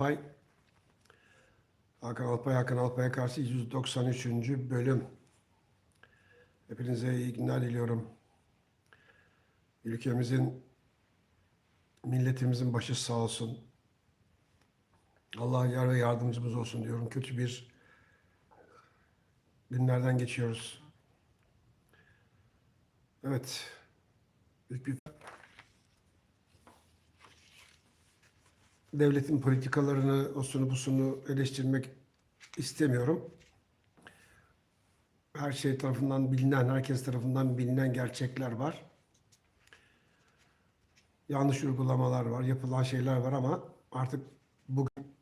Alpay, Hakan Alpay, Hakan Alpay'a karşı 193. bölüm. Hepinize iyi günler diliyorum. Ülkemizin, milletimizin başı sağ olsun. Allah yar ve yardımcımız olsun diyorum. Kötü bir günlerden geçiyoruz. Evet. Büyük bir devletin politikalarını, osunu busunu eleştirmek istemiyorum. Her şey tarafından bilinen, herkes tarafından bilinen gerçekler var. Yanlış uygulamalar var, yapılan şeyler var ama artık bugün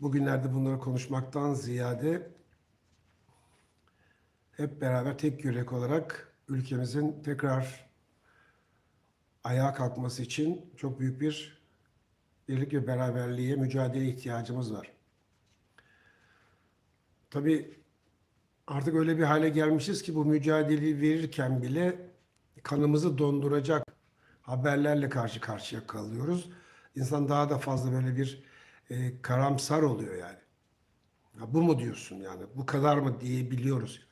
bugünlerde bunları konuşmaktan ziyade hep beraber tek yürek olarak ülkemizin tekrar ayağa kalkması için çok büyük bir birlik ve beraberliğe, mücadele ihtiyacımız var. Tabii artık öyle bir hale gelmişiz ki bu mücadeleyi verirken bile kanımızı donduracak haberlerle karşı karşıya kalıyoruz. İnsan daha da fazla böyle bir e, karamsar oluyor yani. Ya bu mu diyorsun yani? Bu kadar mı diyebiliyoruz.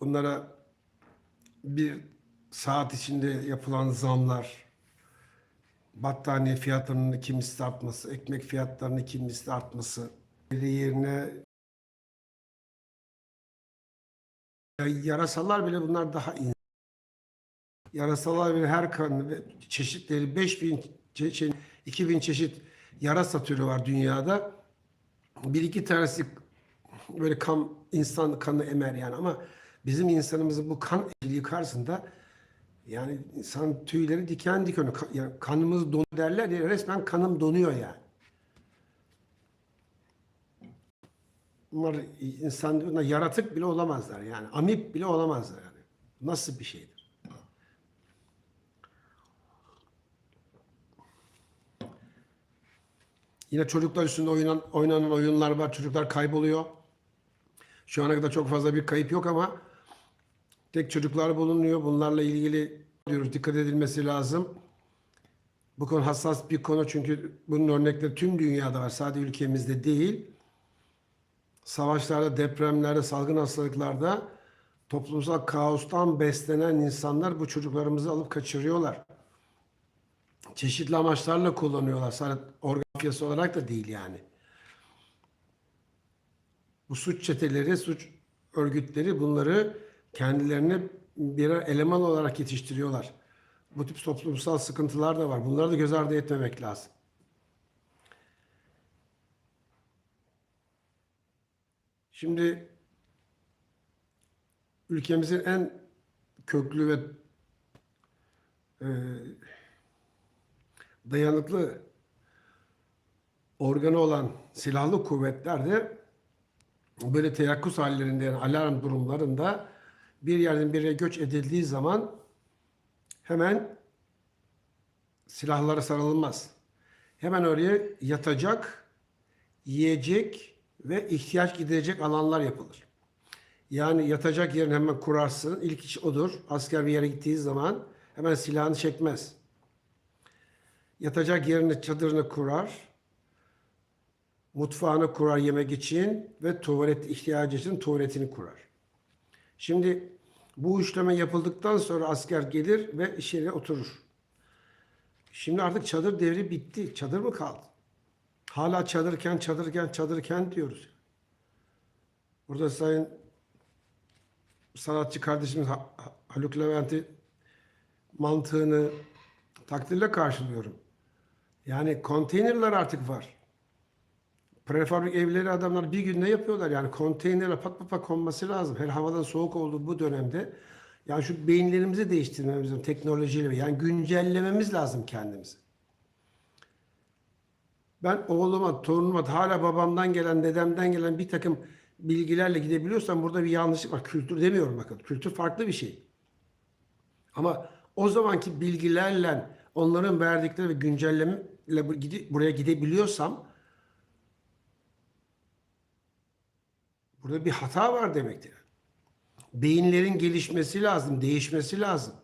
Bunlara bir saat içinde yapılan zamlar, battaniye fiyatlarının iki misli artması, ekmek fiyatlarının iki misli artması yerine Ya yarasalar bile bunlar daha in. Yarasalar bile her kan çeşitleri 5000 çe şey, 2000 çeşit yarasa türü var dünyada. Bir iki tanesi böyle kan insan kanı emer yani ama bizim insanımızın bu kan eşliliği karşısında yani insan tüyleri diken diken ka- yani kanımız don derler ya resmen kanım donuyor yani. Bunlar insan bunlar yaratık bile olamazlar yani. Amip bile olamazlar yani. Nasıl bir şeydir? Yine çocuklar üstünde oynanan, oynanan oyunlar var. Çocuklar kayboluyor. Şu ana kadar çok fazla bir kayıp yok ama tek çocuklar bulunuyor. Bunlarla ilgili diyoruz dikkat edilmesi lazım. Bu konu hassas bir konu çünkü bunun örnekleri tüm dünyada var. Sadece ülkemizde değil. Savaşlarda, depremlerde, salgın hastalıklarda toplumsal kaostan beslenen insanlar bu çocuklarımızı alıp kaçırıyorlar. Çeşitli amaçlarla kullanıyorlar. Sadece organ mafyası olarak da değil yani. Bu suç çeteleri, suç örgütleri bunları kendilerine birer eleman olarak yetiştiriyorlar. Bu tip toplumsal sıkıntılar da var. Bunları da göz ardı etmemek lazım. Şimdi ülkemizin en köklü ve e, dayanıklı organı olan silahlı kuvvetler de böyle teyakkuz hallerinde yani alarm durumlarında bir yerden bir yere göç edildiği zaman hemen silahlara sarılmaz. Hemen oraya yatacak, yiyecek ve ihtiyaç giderecek alanlar yapılır. Yani yatacak yerini hemen kurarsın. İlk iş odur. Asker bir yere gittiği zaman hemen silahını çekmez. Yatacak yerini, çadırını kurar. Mutfağını kurar yemek için ve tuvalet ihtiyacı için tuvaletini kurar. Şimdi bu işleme yapıldıktan sonra asker gelir ve iş yerine oturur. Şimdi artık çadır devri bitti. Çadır mı kaldı? Hala çadırken, çadırken, çadırken diyoruz. Burada sayın sanatçı kardeşimiz Ha- Ha- Haluk Levent'i mantığını takdirle karşılıyorum. Yani konteynerler artık var. Prefabrik evleri adamlar bir günde yapıyorlar. Yani konteynerle pat pat konması lazım. Her havadan soğuk olduğu bu dönemde. Yani şu beyinlerimizi değiştirmemiz lazım teknolojiyle. Yani güncellememiz lazım kendimizi. Ben oğluma, torunuma hala babamdan gelen, dedemden gelen bir takım bilgilerle gidebiliyorsam burada bir yanlışlık var. Kültür demiyorum bakın. Kültür farklı bir şey. Ama o zamanki bilgilerle onların verdikleri ve gide- buraya gidebiliyorsam burada bir hata var demektir. Beyinlerin gelişmesi lazım, değişmesi lazım.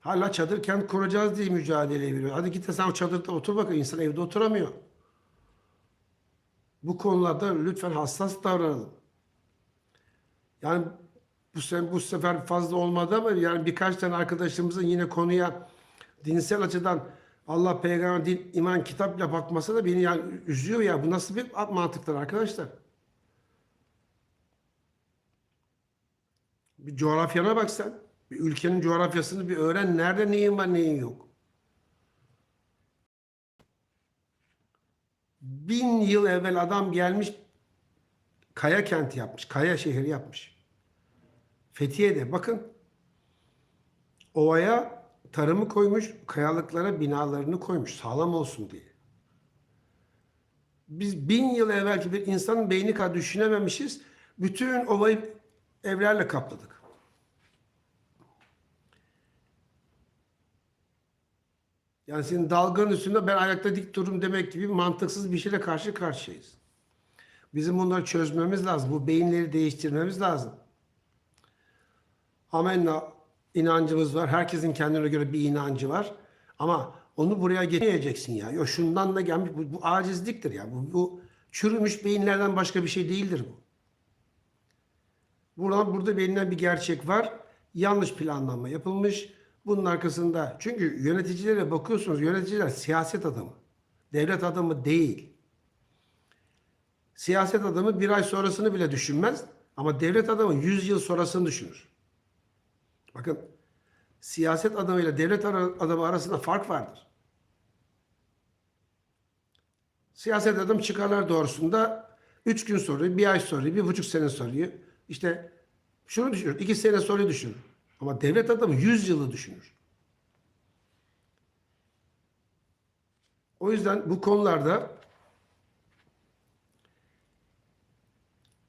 Hala çadır kent kuracağız diye mücadele veriyor. Hadi git de sen o çadırda otur bakın. İnsan evde oturamıyor. Bu konularda lütfen hassas davranalım. Yani bu, se- bu sefer fazla olmadı ama yani birkaç tane arkadaşımızın yine konuya dinsel açıdan Allah peygamber din iman kitapla bakması da beni yani üzüyor ya. Bu nasıl bir mantıktır arkadaşlar? Bir coğrafyana bak sen. Bir ülkenin coğrafyasını bir öğren. Nerede neyin var neyin yok. Bin yıl evvel adam gelmiş kaya kenti yapmış. Kaya şehri yapmış. Fethiye'de bakın ovaya tarımı koymuş, kayalıklara binalarını koymuş sağlam olsun diye. Biz bin yıl evvelki bir insanın beyni kadar düşünememişiz. Bütün ovayı evlerle kapladık. Yani senin dalganın üstünde ben ayakta dik dururum demek gibi mantıksız bir şeyle karşı karşıyayız. Bizim bunları çözmemiz lazım. Bu beyinleri değiştirmemiz lazım. Amenna inancımız var. Herkesin kendine göre bir inancı var. Ama onu buraya getirmeyeceksin ya. Yo şundan da gelmiş. Bu, bu acizliktir ya. Bu, bu çürümüş beyinlerden başka bir şey değildir bu. Burada, burada belirlenen bir gerçek var. Yanlış planlama yapılmış. Bunun arkasında çünkü yöneticilere bakıyorsunuz yöneticiler siyaset adamı. Devlet adamı değil. Siyaset adamı bir ay sonrasını bile düşünmez. Ama devlet adamı 100 yıl sonrasını düşünür. Bakın siyaset adamıyla devlet adamı arasında fark vardır. Siyaset adam çıkarlar doğrusunda 3 gün sonra, bir ay sonra, bir buçuk sene sonra işte şunu düşünür, 2 sene sonra düşünür. Ama devlet adamı 100 yılı düşünür. O yüzden bu konularda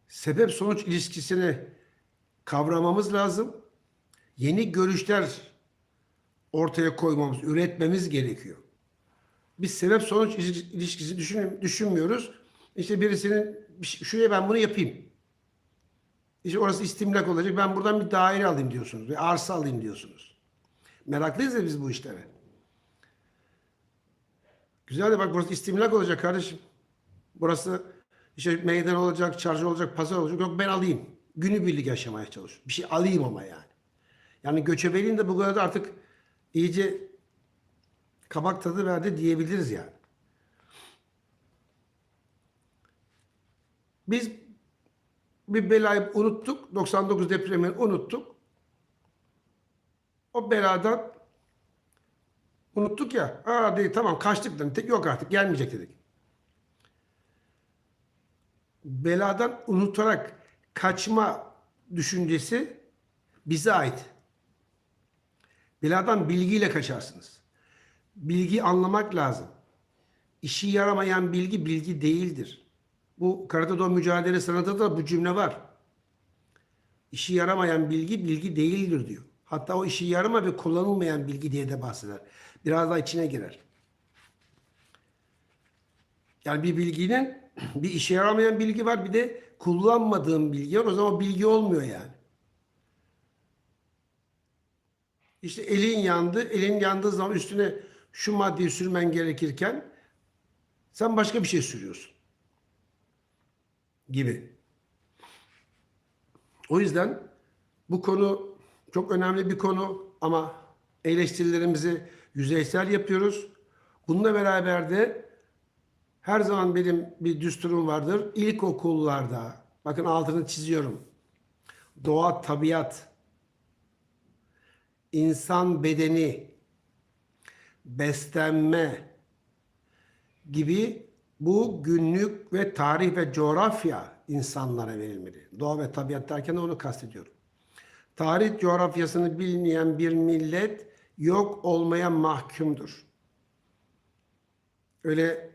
sebep sonuç ilişkisini kavramamız lazım. Yeni görüşler ortaya koymamız, üretmemiz gerekiyor. Biz sebep sonuç ilişkisi düşün, düşünmüyoruz. İşte birisinin bir şuraya ben bunu yapayım. İşte orası istimlak olacak. Ben buradan bir daire alayım diyorsunuz. Bir arsa alayım diyorsunuz. Meraklıyız ya biz bu işlere. Güzel de bak burası istimlak olacak kardeşim. Burası işte meydan olacak, çarşı olacak, pazar olacak. Yok ben alayım. Günübirlik yaşamaya çalışıyorum. Bir şey alayım ama yani. Yani göçebeliğin de bu kadar da artık iyice kabak tadı verdi diyebiliriz yani. Biz bir belayı unuttuk. 99 depremini unuttuk. O beladan unuttuk ya. Aa dedi tamam kaçtık dedik. Yok artık gelmeyecek dedik. Beladan unutarak kaçma düşüncesi bize ait. Beladan bilgiyle kaçarsınız. Bilgi anlamak lazım. İşi yaramayan bilgi bilgi değildir. Bu Karate Do mücadele sanatında da bu cümle var. İşi yaramayan bilgi bilgi değildir diyor. Hatta o işi yarama ve kullanılmayan bilgi diye de bahseder. Biraz daha içine girer. Yani bir bilginin bir işe yaramayan bilgi var bir de kullanmadığım bilgi var. O zaman bilgi olmuyor yani. İşte elin yandı. Elin yandığı zaman üstüne şu maddeyi sürmen gerekirken sen başka bir şey sürüyorsun. Gibi. O yüzden bu konu çok önemli bir konu ama eleştirilerimizi yüzeysel yapıyoruz. Bununla beraber de her zaman benim bir düsturum vardır. İlkokullarda, bakın altını çiziyorum. Doğa, tabiat, insan bedeni, beslenme gibi bu günlük ve tarih ve coğrafya insanlara verilmeli. Doğa ve tabiat derken onu kastediyorum. Tarih coğrafyasını bilmeyen bir millet yok olmaya mahkumdur. Öyle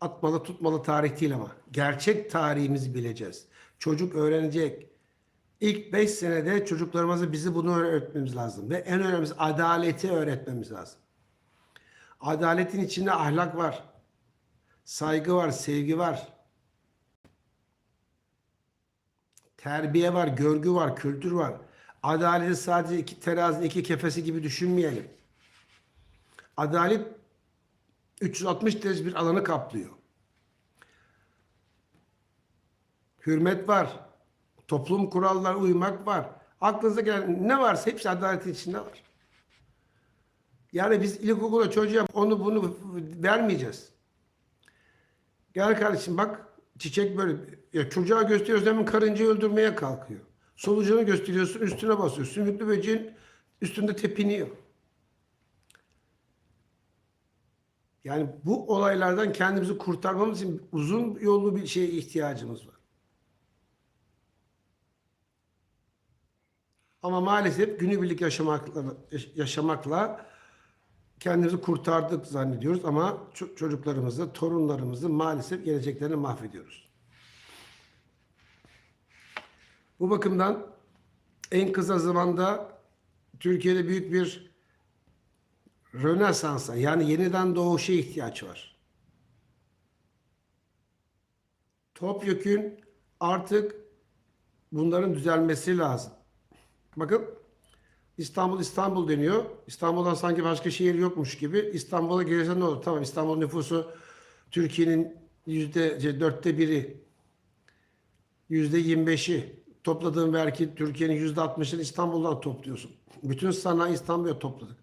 atmalı tutmalı tarih değil ama gerçek tarihimizi bileceğiz. Çocuk öğrenecek. İlk 5 senede çocuklarımıza bizi bunu öğretmemiz lazım. Ve en önemlisi adaleti öğretmemiz lazım. Adaletin içinde ahlak var. Saygı var, sevgi var. Terbiye var, görgü var, kültür var. Adaleti sadece iki terazinin iki kefesi gibi düşünmeyelim. Adalet 360 derece bir alanı kaplıyor. Hürmet var. Toplum kurallarına uymak var. Aklınıza gelen ne varsa hepsi adaletin içinde var. Yani biz ilkokula çocuğa onu bunu vermeyeceğiz. Gel kardeşim bak çiçek böyle. Ya çocuğa gösteriyorsun hemen karıncayı öldürmeye kalkıyor. Solucanı gösteriyorsun üstüne basıyor. Sümüklü böceğin üstünde tepiniyor. Yani bu olaylardan kendimizi kurtarmamız için uzun yollu bir şeye ihtiyacımız var. Ama maalesef günübirlik yaşamakla, yaşamakla kendimizi kurtardık zannediyoruz ama ço- çocuklarımızı, torunlarımızı maalesef geleceklerini mahvediyoruz. Bu bakımdan en kısa zamanda Türkiye'de büyük bir Rönesans'a yani yeniden doğuşa ihtiyaç var. Topyekün artık bunların düzelmesi lazım. Bakın İstanbul İstanbul deniyor. İstanbul'dan sanki başka şehir yokmuş gibi. İstanbul'a gelirse ne olur? Tamam İstanbul nüfusu Türkiye'nin yüzde şey, dörtte biri. Yüzde yirmi beşi. Topladığın vergi Türkiye'nin yüzde altmışını İstanbul'dan topluyorsun. Bütün sanayi İstanbul'a topladık.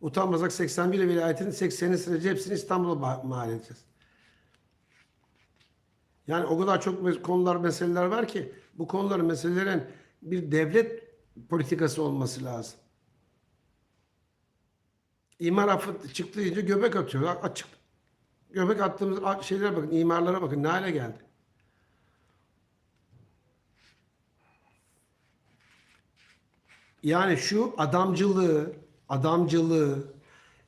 Utanmasak 81 vilayetin 80'i sürece hepsini İstanbul'a ma- mal edeceğiz. Yani o kadar çok konular, meseleler var ki bu konuların, meselelerin bir devlet politikası olması lazım. İmar affı çıktı deyince göbek atıyor. Açık. Göbek attığımız şeylere bakın, imarlara bakın ne hale geldi. Yani şu adamcılığı, adamcılığı,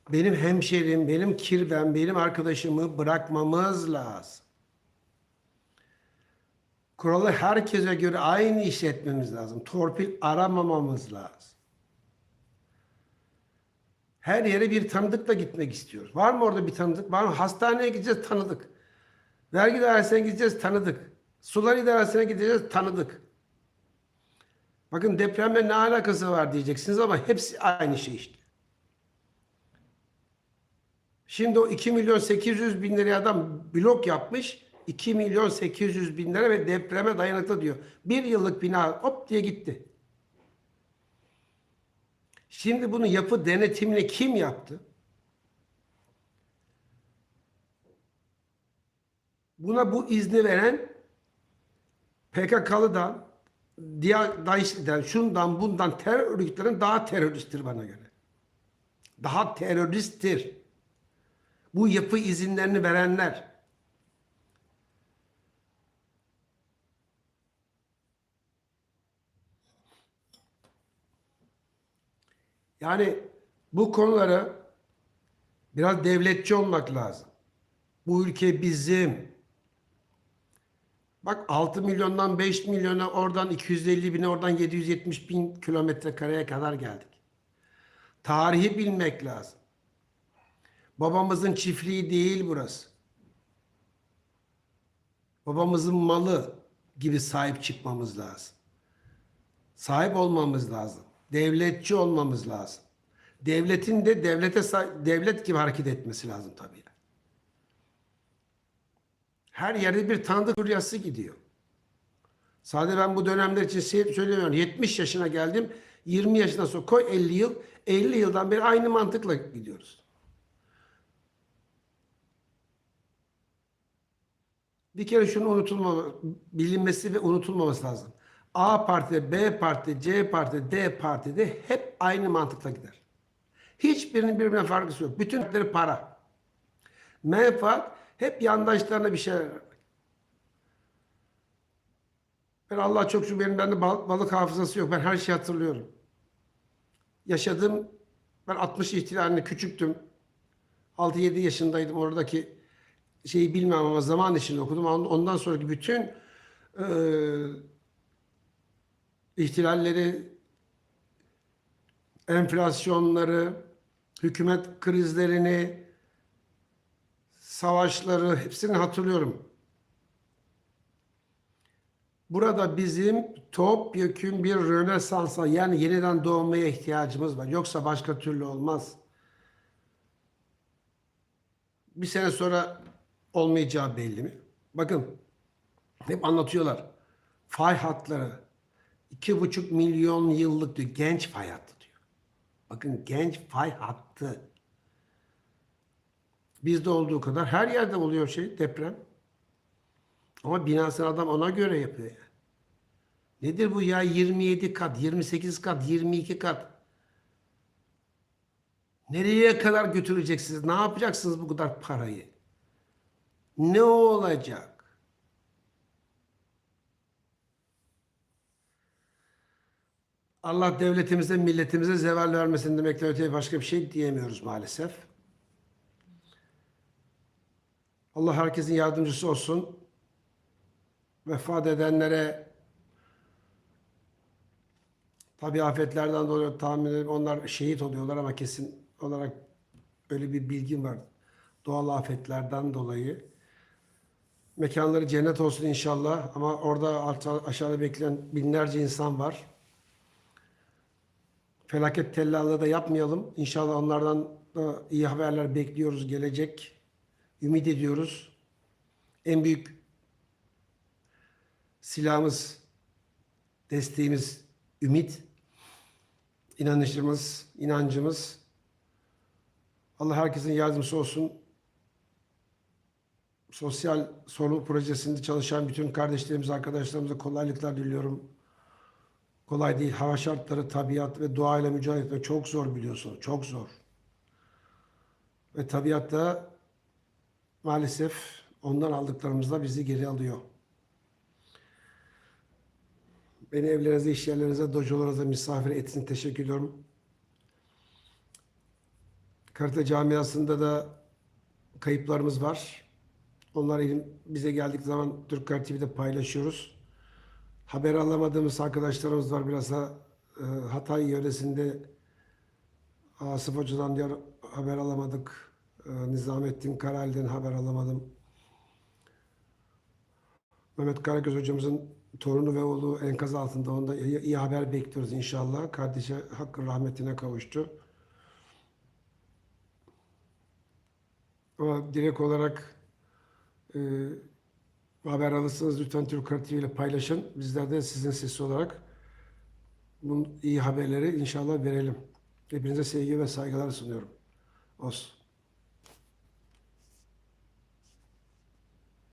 benim hemşerim, benim kirvem, benim arkadaşımı bırakmamız lazım. Kuralı herkese göre aynı işletmemiz lazım. Torpil aramamamız lazım. Her yere bir tanıdıkla gitmek istiyoruz. Var mı orada bir tanıdık? Var mı? Hastaneye gideceğiz tanıdık. Vergi dairesine gideceğiz tanıdık. Sular idaresine gideceğiz tanıdık. Bakın depremle ne alakası var diyeceksiniz ama hepsi aynı şey işte. Şimdi o 2 milyon 800 bin liraya adam blok yapmış. 2 milyon 800 bin lira ve depreme dayanıklı diyor. Bir yıllık bina hop diye gitti. Şimdi bunu yapı denetimini kim yaptı? Buna bu izni veren PKK'lıdan, diğer DAEŞ'den, şundan bundan terör örgütlerin daha teröristtir bana göre. Daha teröristtir. Bu yapı izinlerini verenler. Yani bu konulara biraz devletçi olmak lazım. Bu ülke bizim. Bak 6 milyondan 5 milyona oradan 250 bine oradan 770 bin kilometre kareye kadar geldik. Tarihi bilmek lazım. Babamızın çiftliği değil burası. Babamızın malı gibi sahip çıkmamız lazım. Sahip olmamız lazım. Devletçi olmamız lazım. Devletin de devlete devlet gibi hareket etmesi lazım tabii. Her yerde bir tanıdık furyası gidiyor. Sadece ben bu dönemler için söylemiyorum. 70 yaşına geldim. 20 yaşından sonra koy 50 yıl. 50 yıldan beri aynı mantıkla gidiyoruz. Bir kere şunu unutulmama, bilinmesi ve unutulmaması lazım. A parti, B parti, C parti, D partide hep aynı mantıkla gider. Hiçbirinin birbirine farkı yok. Bütün hatları para. Menfaat hep yandaşlarına bir şeyler vermek. Ben Allah çok şükür benim bende bal- balık hafızası yok. Ben her şeyi hatırlıyorum. Yaşadığım ben 60 ihtilalinde küçüktüm. 6-7 yaşındaydım oradaki şeyi bilmem ama zaman içinde okudum. Ondan sonraki bütün eee ihtilalleri, enflasyonları, hükümet krizlerini, savaşları hepsini hatırlıyorum. Bu Burada bizim topyekün bir rönesansa yani yeniden doğmaya ihtiyacımız var. Yoksa başka türlü olmaz. Bir sene sonra olmayacağı belli mi? Bakın hep anlatıyorlar. Fay hatları iki buçuk milyon yıllık diyor. Genç fay hattı diyor. Bakın genç fay hattı. Bizde olduğu kadar her yerde oluyor şey deprem. Ama binasını adam ona göre yapıyor yani. Nedir bu ya 27 kat, 28 kat, 22 kat? Nereye kadar götüreceksiniz? Ne yapacaksınız bu kadar parayı? Ne olacak? Allah devletimize, milletimize zeval vermesin demekten öteye başka bir şey diyemiyoruz maalesef. Allah herkesin yardımcısı olsun. Vefat edenlere tabi afetlerden dolayı tahmin ederim onlar şehit oluyorlar ama kesin olarak öyle bir bilgim var. Doğal afetlerden dolayı. Mekanları cennet olsun inşallah ama orada aşağıda bekleyen binlerce insan var. Felaket tellallığı da yapmayalım. İnşallah onlardan da iyi haberler bekliyoruz gelecek. Ümit ediyoruz. En büyük silahımız, desteğimiz ümit, inanışımız, inancımız. Allah herkesin yardımcısı olsun. Sosyal sorumluluk projesinde çalışan bütün kardeşlerimize, arkadaşlarımıza kolaylıklar diliyorum. Kolay değil. Hava şartları, tabiat ve doğayla mücadele etmek çok zor biliyorsunuz. Çok zor. Ve tabiat da maalesef ondan aldıklarımızla bizi geri alıyor. Beni evlerinize, iş yerlerinize, dojolarınıza misafir etsin. Teşekkür ediyorum. Karate camiasında da kayıplarımız var. Onlar bize geldik zaman Türk Karate TV'de paylaşıyoruz. Haber alamadığımız arkadaşlarımız var. Biraz da e, Hatay yöresinde Asif Hoca'dan diğer haber alamadık. E, Nizamettin Karayel'den haber alamadım. Mehmet Karagöz hocamızın torunu ve oğlu enkaz altında. Onda iyi, iyi haber bekliyoruz inşallah. Kardeşi hakkın rahmetine kavuştu. Ama direkt olarak e, haber alırsınız lütfen Türk Karate TV ile paylaşın. Bizler de sizin sesi olarak bu iyi haberleri inşallah verelim. Hepinize sevgi ve saygılar sunuyorum. Olsun.